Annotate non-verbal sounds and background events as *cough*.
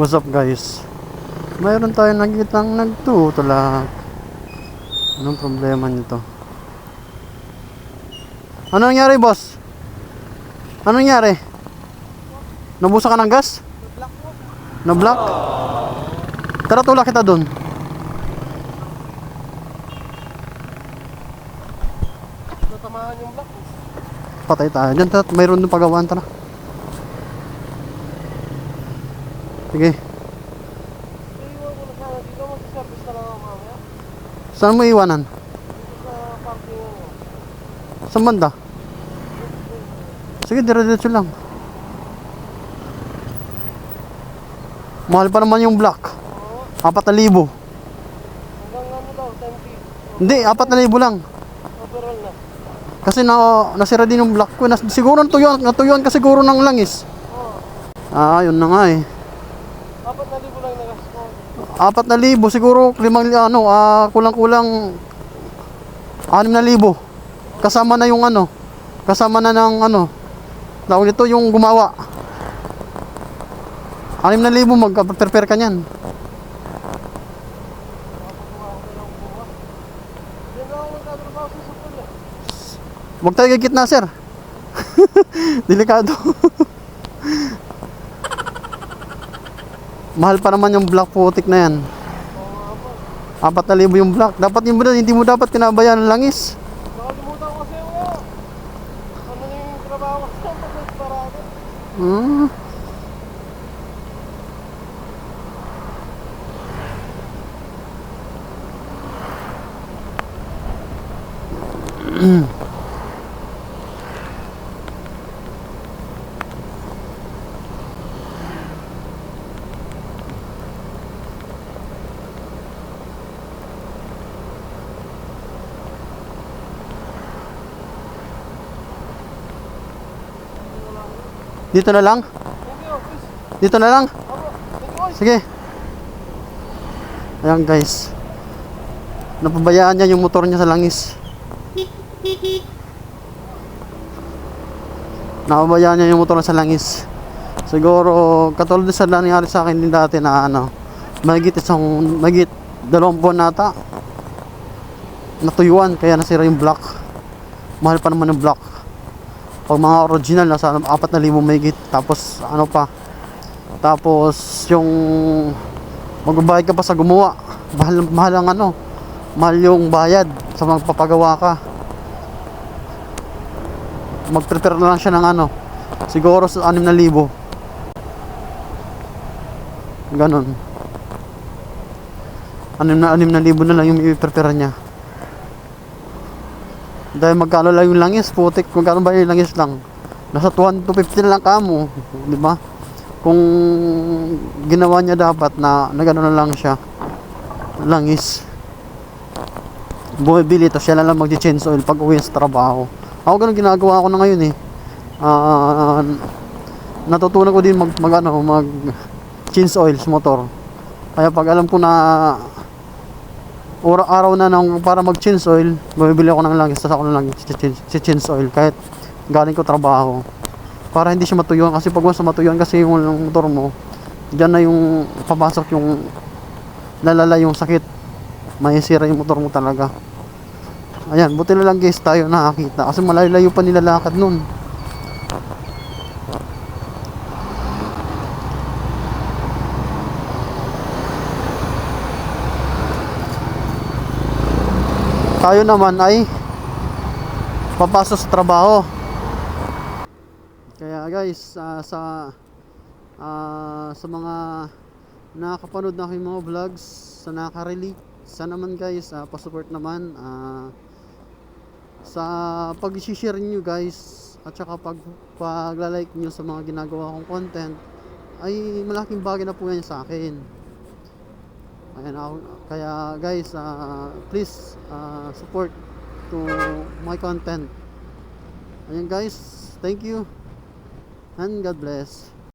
What's up guys? Mayroon tayo nakikitang nagtutulak. Anong problema nito? Ano nangyari boss? Ano nangyari? Nabusa ka ng gas? Na-block? Tara tulak kita block. Patay tayo. Diyan. Mayroon dun pagawaan. Tara. Sige. Iiwan ko na sana dito. Mag-service na lang ako mamaya. Saan mo iwanan? Saan banda? Sige, dire-diretso lang. Mahal pa naman yung block. Oo. Apat na libo. Hanggang daw, 10 feet. Hindi, apat na libo lang. Kasi na, nasira din yung block ko. Nas, siguro natuyuan, natuyuan ka siguro ng langis. Ah, yun na nga eh. Apat na libo lang nagas ko. Apat na libo, siguro limang, ano, ah, kulang-kulang anim na libo. Kasama na yung ano, kasama na ng ano, tawag ito yung gumawa. Anim na libo, mag-prepare ka niyan. Huwag tayo gigit na, sir. *laughs* Delikado. *laughs* Mahal pa naman yung black putik na yan. Apat na libo yung black. Dapat yung hindi mo dapat kinabayan ng langis. Nakalimutan kasi yung ano. Ano na yung trabaho sa *laughs* pag parado. Hmm. *clears throat* Dito na lang? Dito na lang? Sige. Ayan guys. Napabayaan niya yung motor niya sa langis. Napabayaan niya yung motor niya sa langis. Siguro katulad sa nangyari sa akin din dati na ano, mahigit isang, mahigit dalawang buwan nata. Natuyuan kaya nasira yung block. Mahal pa naman yung block. Pag mga original nasa 4,000 mahigit tapos ano pa tapos yung magbabayad ka pa sa gumawa. Mahal, mahal ang ano. Mahal yung bayad sa magpapagawa ka. Mag-prepare na lang siya ng ano. Siguro sa 6,000. Ganon. Anim na anim na libo na lang yung i-prepare niya. Dahil magkano lang yung langis, putik, magkano ba yung langis lang? Nasa 200 to 50 na lang kamo, di ba? kung ginawa niya dapat na na na lang siya langis bumibili tapos siya lang mag-change oil pag uwi sa trabaho ako ganun ginagawa ko na ngayon eh Ah, natutunan ko din mag, mag ano mag change oil sa motor kaya pag alam ko na ora araw na nang para mag change oil bumibili ako ng langis tapos ako na lang si change oil kahit galing ko trabaho. Para hindi siya matuyuan kasi pag once matuyuan kasi yung motor mo dyan na yung papasok yung lalala yung sakit. May sira yung motor mo talaga. Ayan buti na lang guys tayo nakakita kasi malayo-layo pa nilalakad nun tayo naman ay papasok sa trabaho kaya guys, ah, sa ah, sa mga nakakapanood na aking mga vlogs, sa nakaka-relate, sana naman guys, uh, pasupport naman ah, sa pag-share niyo guys at saka pag pagla-like niyo sa mga ginagawa kong content ay malaking bagay na po yan sa akin. Ayan, ako, kaya guys, ah, please ah, support to my content. Ayan guys, thank you and God bless.